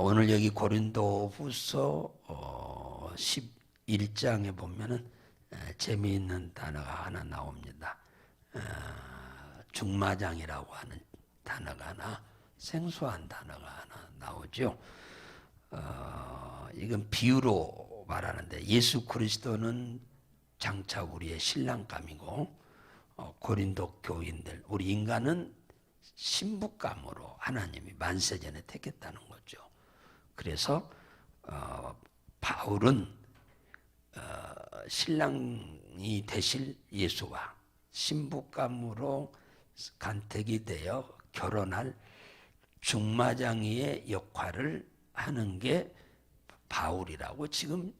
오늘 여기 고린도후서 어, 11장에 보면은 에, 재미있는 단어가 하나 나옵니다. 어, 중마장이라고 하는 단어가 하나 생소한 단어가 하나 나오죠. 어, 이건 비유로 말하는데 예수 그리스도는 장차 우리의 신랑감이고 어, 고린도 교인들 우리 인간은 신부감으로 하나님이 만세전에 택했다는 거죠. 그래서 어, 바울은 어, 신랑이 되실 예수와 신부감으로 간택이 되어 결혼할 중마장이의 역할을 하는 게 바울이라고 지금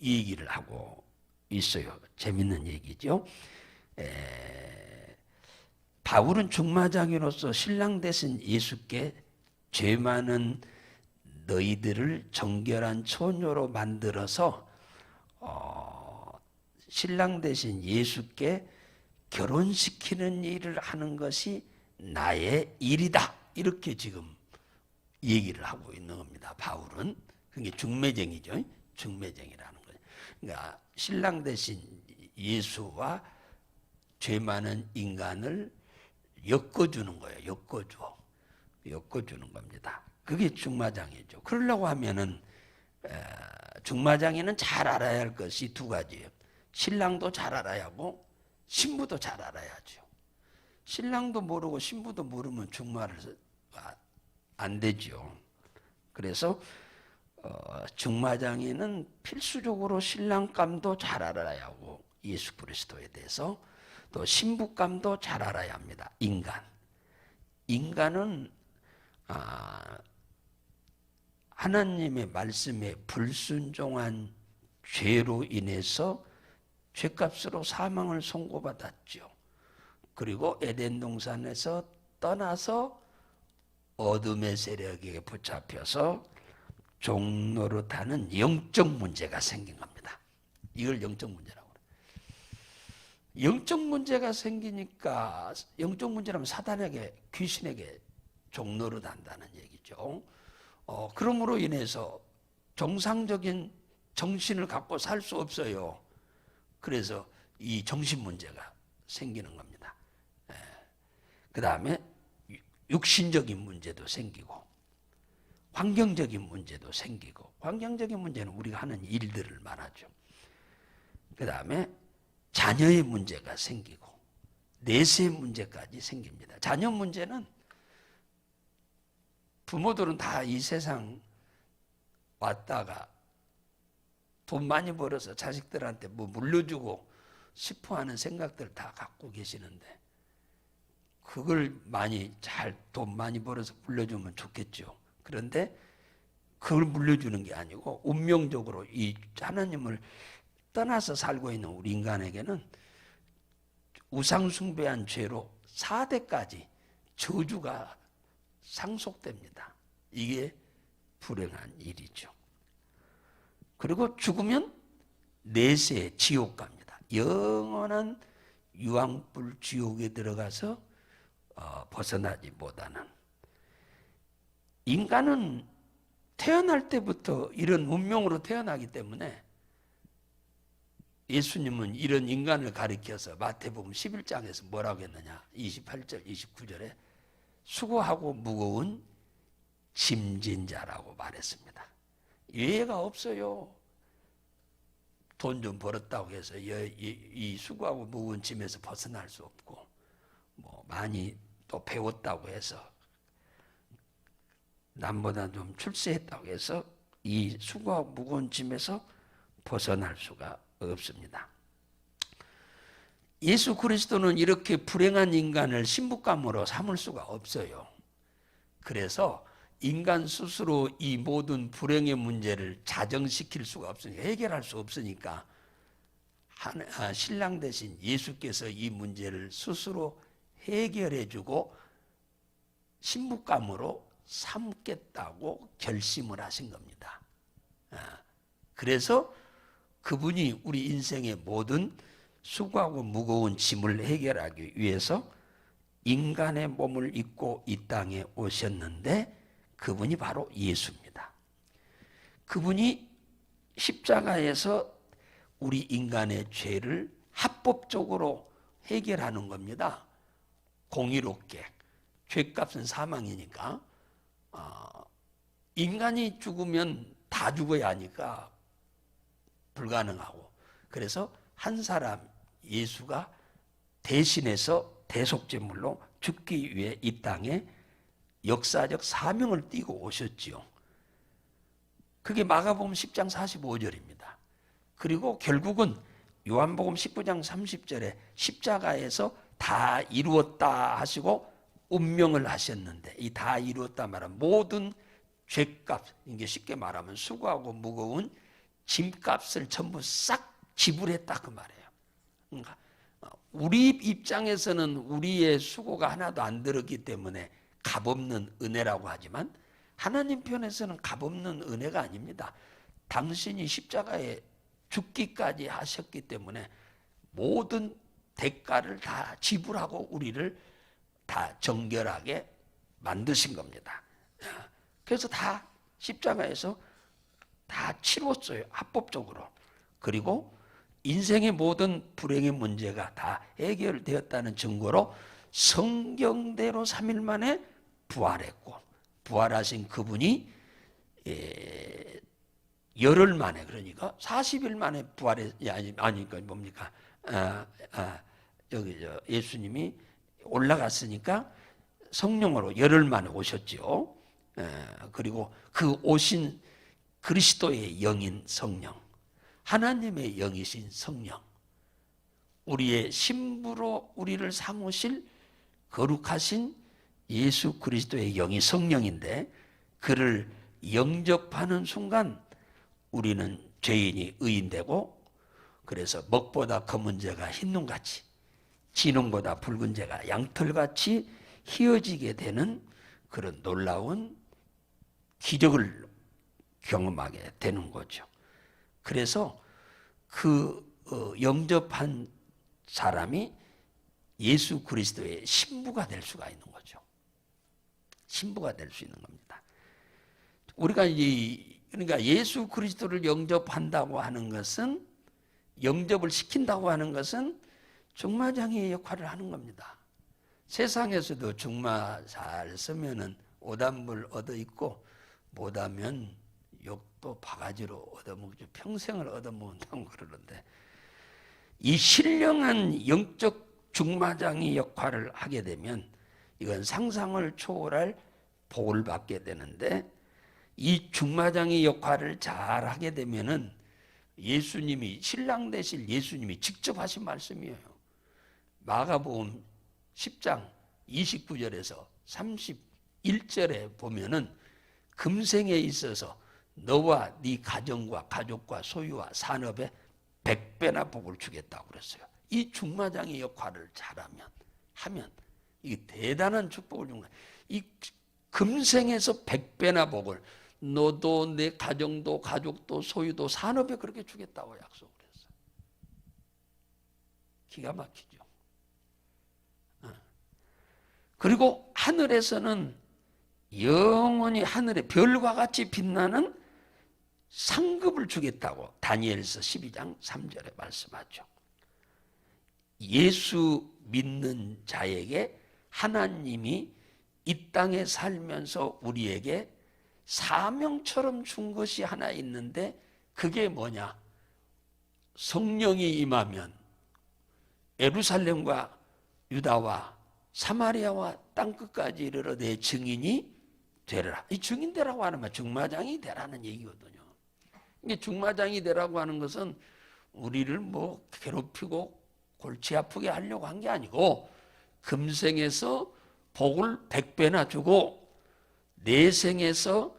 얘기를 하고 있어요. 재밌는 얘기죠. 에, 바울은 중마장이로서 신랑 대신 예수께 죄 많은 너희들을 정결한 처녀로 만들어서 어, 신랑 대신 예수께 결혼시키는 일을 하는 것이 나의 일이다. 이렇게 지금 얘기를 하고 있는 겁니다. 바울은 그게 중매쟁이죠. 중매쟁이라는 거예요. 그러니까 신랑 대신 예수와 죄 많은 인간을 엮어주는 거예요. 엮어줘. 엮어주는 겁니다. 그게 중마장이죠. 그러려고 하면은 에, 중마장이는 잘 알아야 할 것이 두 가지예요. 신랑도 잘 알아야 하고 신부도 잘 알아야죠. 신랑도 모르고 신부도 모르면 중마를 안 되죠. 그래서 어, 중마장이는 필수적으로 신랑감도 잘 알아야 하고 예수 그리스도에 대해서 또 신부감도 잘 알아야 합니다. 인간. 인간은 아, 하나님의 말씀에 불순종한 죄로 인해서 죄값으로 사망을 선고받았죠. 그리고 에덴 동산에서 떠나서 어둠의 세력에게 붙잡혀서 종로로 타는 영적 문제가 생긴 겁니다. 이걸 영적 문제라고. 영적 문제가 생기니까 영적 문제라면 사단에게 귀신에게 종로로 단다는 얘기죠. 어, 그러므로 인해서 정상적인 정신을 갖고 살 수 없어요. 그래서 이 정신 문제가 생기는 겁니다. 그 다음에 육신적인 문제도 생기고 환경적인 문제도 생기고 환경적인 문제는 우리가 하는 일들을 말하죠. 그 다음에 자녀의 문제가 생기고 내세 문제까지 생깁니다. 자녀 문제는 부모들은 다 이 세상 왔다가 돈 많이 벌어서 자식들한테 뭐 물려주고 싶어 하는 생각들 다 갖고 계시는데 그걸 많이 잘 돈 많이 벌어서 물려주면 좋겠죠. 그런데 그걸 물려주는 게 아니고 운명적으로 이 하나님을 떠나서 살고 있는 우리 인간에게는 우상숭배한 죄로 4대까지 저주가 상속됩니다. 이게 불행한 일이죠. 그리고 죽으면 내세 지옥 갑니다. 영원한 유황불 지옥에 들어가서 어, 벗어나지 못하는 인간은 태어날 때부터 이런 운명으로 태어나기 때문에 예수님은 이런 인간을 가리켜서 마태복음 11장에서 뭐라고 했느냐 28절 29절에 수고하고 무거운 짐진 자라고 말했습니다. 예외가 없어요. 돈 좀 벌었다고 해서 이 수고하고 무거운 짐에서 벗어날 수 없고 뭐 많이 또 배웠다고 해서 남보다 좀 출세했다고 해서 이 수고하고 무거운 짐에서 벗어날 수가 없습니다. 예수 그리스도는 이렇게 불행한 인간을 신부감으로 삼을 수가 없어요. 그래서 인간 스스로 이 모든 불행의 문제를 자정시킬 수가 없으니까 해결할 수 없으니까 아, 신랑 대신 예수께서 이 문제를 스스로 해결해주고 신부감으로 삼겠다고 결심을 하신 겁니다. 아, 그래서 그분이 우리 인생의 모든 수고하고 무거운 짐을 해결하기 위해서 인간의 몸을 입고 이 땅에 오셨는데 그분이 바로 예수입니다. 그분이 십자가에서 우리 인간의 죄를 합법적으로 해결하는 겁니다. 공의롭게. 죄값은 사망이니까. 어, 인간이 죽으면 다 죽어야 하니까 불가능하고. 그래서 한 사람 예수가 대신해서 대속제물로 죽기 위해 이 땅에 역사적 사명을 띠고 오셨지요. 그게 마가복음 10장 45절입니다. 그리고 결국은 요한복음 19장 30절에 십자가에서 다 이루었다 하시고 운명을 하셨는데 이 다 이루었다 말하면 모든 죄값 이게 쉽게 말하면 수고하고 무거운 짐값을 전부 싹 지불했다 그 말이에요. 그러니까 우리 입장에서는 우리의 수고가 하나도 안 들었기 때문에 값없는 은혜라고 하지만 하나님 편에서는 값없는 은혜가 아닙니다. 당신이 십자가에 죽기까지 하셨기 때문에 모든 대가를 다 지불하고 우리를 다 정결하게 만드신 겁니다. 그래서 다 십자가에서 다 치렀어요. 합법적으로. 그리고 인생의 모든 불행의 문제가 다 해결되었다는 증거로 성경대로 3일 만에 부활했고 부활하신 그분이 예, 열흘 만에 그러니까 40일 만에 부활했 아니 아니 그 뭡니까? 아, 아, 여기 저 예수님이 올라갔으니까 성령으로 열흘 만에 오셨죠. 에, 그리고 그 오신 그리스도의 영인 성령, 하나님의 영이신 성령, 우리의 신부로 우리를 삼으실 거룩하신 예수 그리스도의 영이 성령인데 그를 영접하는 순간 우리는 죄인이 의인되고 그래서 먹보다 검은 죄가 흰 눈같이 진홍보다 붉은 죄가 양털같이 희어지게 되는 그런 놀라운 기적을 경험하게 되는 거죠. 그래서 그 어, 영접한 사람이 예수 그리스도의 신부가 될 수가 있는 거죠. 신부가 될 수 있는 겁니다. 우리가 이 그러니까 예수 그리스도를 영접한다고 하는 것은 영접을 시킨다고 하는 것은 중마장의 역할을 하는 겁니다. 세상에서도 중마 잘 쓰면은 오단물 얻어 있고 못하면 욕도 바가지로 얻어먹죠. 평생을 얻어먹는다고 그러는데 이 신령한 영적 중마장의 역할을 하게 되면 이건 상상을 초월할 복을 받게 되는데 이 중마장의 역할을 잘 하게 되면은 예수님이 신랑 되실 예수님이 직접 하신 말씀이에요. 마가복음 10장 29절에서 31절에 보면은 금생에 있어서 너와 네 가정과 가족과 소유와 산업에 백배나 복을 주겠다고 그랬어요. 이 중마장의 역할을 잘하면 하면 이 대단한 축복을 주는. 이 금생에서 백배나 복을 너도 내 가정도 가족도 소유도 산업에 그렇게 주겠다고 약속을 했어요. 기가 막히죠. 어. 그리고 하늘에서는 영원히 하늘에 별과 같이 빛나는 상급을 주겠다고 다니엘서 12장 3절에 말씀하죠. 예수 믿는 자에게 하나님이 이 땅에 살면서 우리에게 사명처럼 준 것이 하나 있는데 그게 뭐냐? 성령이 임하면 에루살렘과 유다와 사마리아와 땅끝까지 이르러 내 증인이 되라. 이 증인 되라고 하는 말 중마장이 되라는 얘기거든요. 이게 중마장이 되라고 하는 것은 우리를 뭐 괴롭히고 골치 아프게 하려고 한 게 아니고 금생에서 복을 백배나 주고 내생에서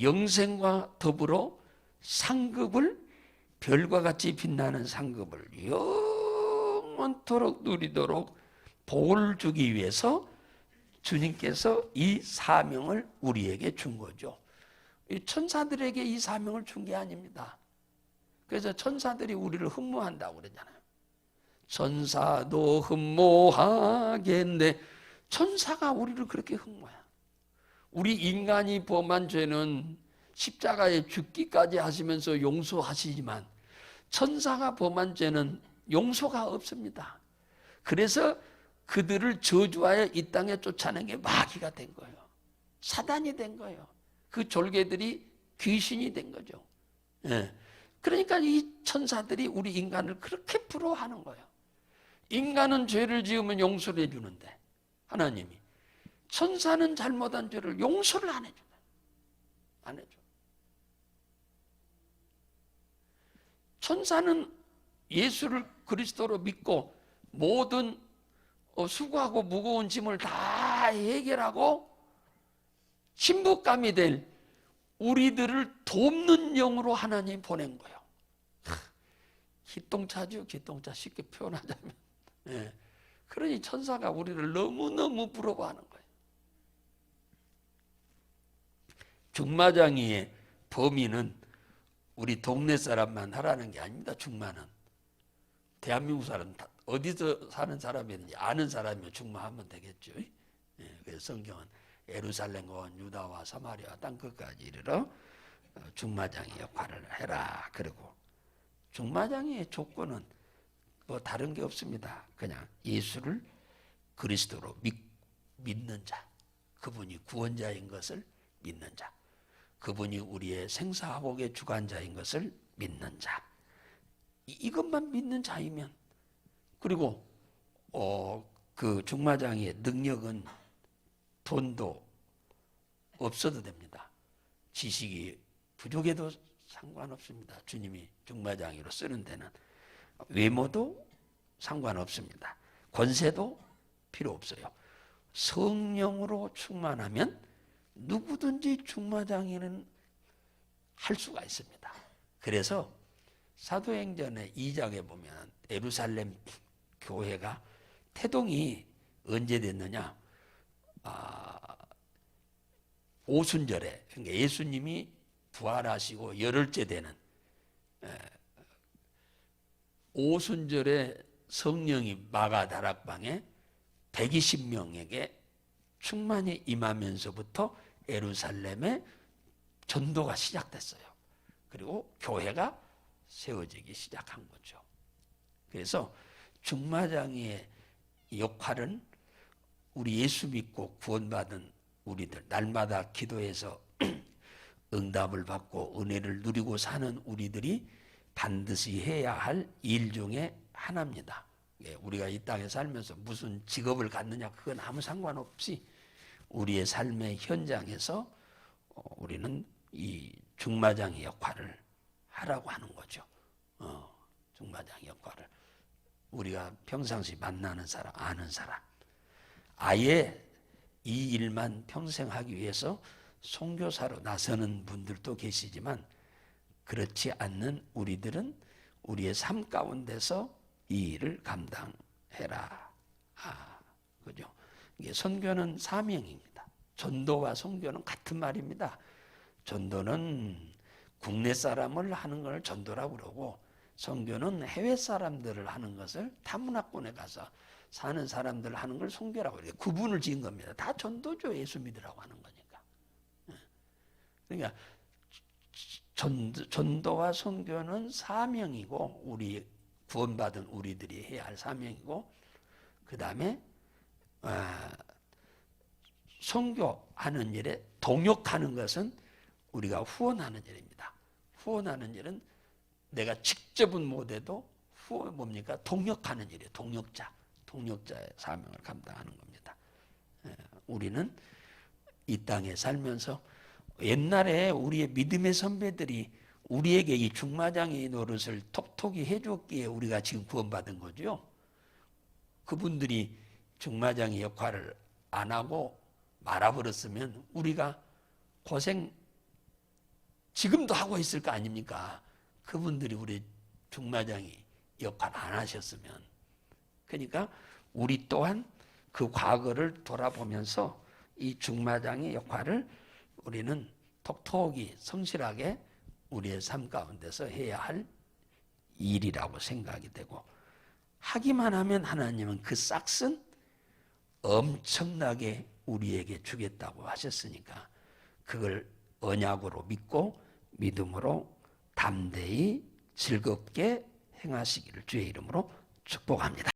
영생과 더불어 상급을 별과 같이 빛나는 상급을 영원토록 누리도록 복을 주기 위해서 주님께서 이 사명을 우리에게 준 거죠. 이 천사들에게 이 사명을 준 게 아닙니다. 그래서 천사들이 우리를 흠모한다고 그러잖아요. 천사도 흠모하겠네. 천사가 우리를 그렇게 흠모해. 우리 인간이 범한 죄는 십자가에 죽기까지 하시면서 용서하시지만 천사가 범한 죄는 용서가 없습니다. 그래서 그들을 저주하여 이 땅에 쫓아낸 게 마귀가 된 거예요. 사단이 된 거예요. 그 졸개들이 귀신이 된 거죠. 예. 그러니까 이 천사들이 우리 인간을 그렇게 부러워하는 거예요. 인간은 죄를 지으면 용서를 해주는데 하나님이 천사는 잘못한 죄를 용서를 안 해준다. 안 해줘. 천사는 예수를 그리스도로 믿고 모든 어, 수고하고 무거운 짐을 다 해결하고 친북감이 될 우리들을 돕는 영으로 하나님 보낸 거예요. 기똥차죠, 기똥차 쉽게 표현하자면. 예. 그러니 천사가 우리를 너무너무 부러워하는 거예요. 중마장이의 범위는 우리 동네 사람만 하라는 게 아닙니다. 중마는 대한민국 사람 다 어디서 사는 사람이든지 아는 사람이면 중마하면 되겠죠. 예, 그래서 성경은 예루살렘과 유다와 사마리아 땅 끝까지 이르러 어, 중마장의 역할을 해라. 그리고 중마장의 조건은 뭐 다른 게 없습니다. 그냥 예수를 그리스도로 믿, 믿는 자, 그분이 구원자인 것을 믿는 자, 그분이 우리의 생사화복의 주관자인 것을 믿는 자. 이- 이것만 믿는 자이면 그리고 어, 그 중마장의 능력은 돈도 없어도 됩니다. 지식이 부족해도 상관없습니다. 주님이 중마장이로 쓰는 데는 외모도 상관없습니다. 권세도 필요 없어요. 성령으로 충만하면 누구든지 중마장이는 할 수가 있습니다. 그래서 사도행전의 2장에 보면 예루살렘 교회가 태동이 언제 됐느냐? 아, 오순절에 그러니까 예수님이 부활하시고 열흘째 되는 에, 오순절에 성령이 마가 다락방에 120명에게 충만히 임하면서부터 예루살렘에 전도가 시작됐어요. 그리고 교회가 세워지기 시작한 거죠. 그래서 중마장의 역할은 우리 예수 믿고 구원받은 우리들 날마다 기도해서 응답을 받고 은혜를 누리고 사는 우리들이 반드시 해야 할 일 중에 하나입니다. 예, 우리가 이 땅에 살면서 무슨 직업을 갖느냐 그건 아무 상관없이 우리의 삶의 현장에서 어, 우리는 이 중마장의 역할을 하라고 하는 거죠. 어, 중마장의 역할을 우리가 평상시 만나는 사람, 아는 사람, 아예 이 일만 평생 하기 위해서 선교사로 나서는 분들도 계시지만 그렇지 않는 우리들은 우리의 삶 가운데서 이 일을 감당해라. 아, 그죠? 이게 선교는 사명입니다. 전도와 선교는 같은 말입니다. 전도는 국내 사람을 하는 걸 전도라고 그러고 선교는 해외 사람들을 하는 것을 타문화권에 가서 사는 사람들 하는 걸 선교라고 그래요. 구분을 지은 겁니다. 다 전도죠. 예수 믿으라고 하는 거니까. 예. 그러니까 전도, 전도와 선교는 사명이고 우리 구원받은 우리들이 해야 할 사명이고 그 다음에 아, 선교하는 일에 동역하는 것은 우리가 후원하는 일입니다. 후원하는 일은 내가 직접은 못해도 후원 뭡니까 동역하는 일이에요. 동역자, 동역자의 사명을 감당하는 겁니다. 예, 우리는 이 땅에 살면서 옛날에 우리의 믿음의 선배들이 우리에게 이 중마장의 노릇을 톡톡히 해줬기에 우리가 지금 구원받은 거죠. 그분들이 중마장의 역할을 안 하고 말아버렸으면 우리가 고생 지금도 하고 있을 거 아닙니까? 그분들이 우리 중마장이 역할 안 하셨으면. 그러니까 우리 또한 그 과거를 돌아보면서 이 중마장의 역할을 우리는 톡톡히 성실하게 우리의 삶 가운데서 해야 할 일이라고 생각이 되고 하기만 하면 하나님은 그 싹슨 엄청나게 우리에게 주겠다고 하셨으니까 그걸 언약으로 믿고 믿음으로 담대히 즐겁게 행하시기를 주의 이름으로 축복합니다.